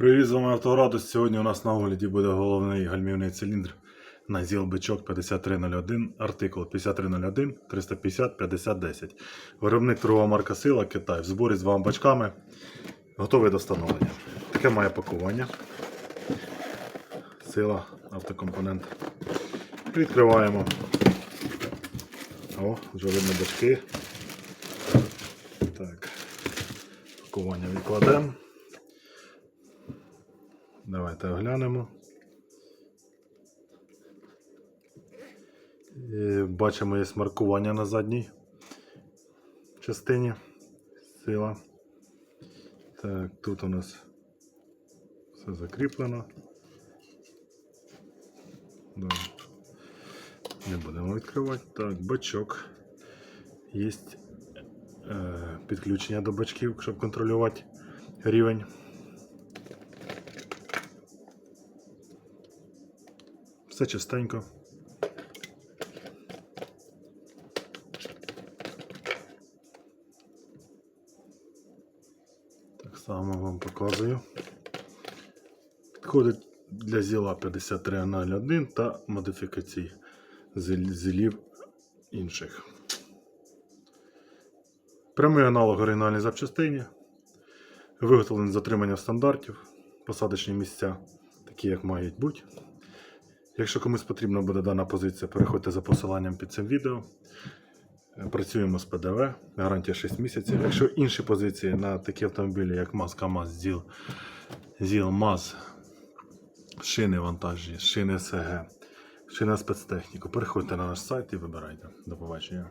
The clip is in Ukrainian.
Привіт, з вами Автоградус. Сьогодні у нас на огляді буде головний гальмівний циліндр на ЗІЛ бичок 5301, артикул 5301 350 5010. Виробник торгова марка Сила Китай. В зборі з двома бачками. Готовий до встановлення. Таке має пакування. Сила, автокомпонент. Відкриваємо. О, вже видно бачки. Так. Пакування відкладемо. Давайте оглянемо. Е, Бачимо, є маркування на задній частині. Сила. Так, тут у нас все закріплено. Да. Не будемо відкривати. Так, бачок. Є е, підключення до бачків, щоб контролювати рівень. Все чистенько. Так само вам показую. Підходить для зіла 5301 та модифікацій зілів інших. Прямий аналог оригінальній запчастині. Виготовлений з затриманням стандартів. Посадочні місця, такі як мають бути. Якщо комусь потрібна буде дана позиція, переходьте за посиланням під цим відео. Е, Працюємо з ПДВ, гарантія 6 місяців. Якщо інші позиції на такі автомобілі, як МАЗ, КАМАЗ, ЗІЛ, ЗІЛ, МАЗ, шини вантажні, шини СГ, шини спецтехніку, переходьте на наш сайт і вибирайте. До побачення.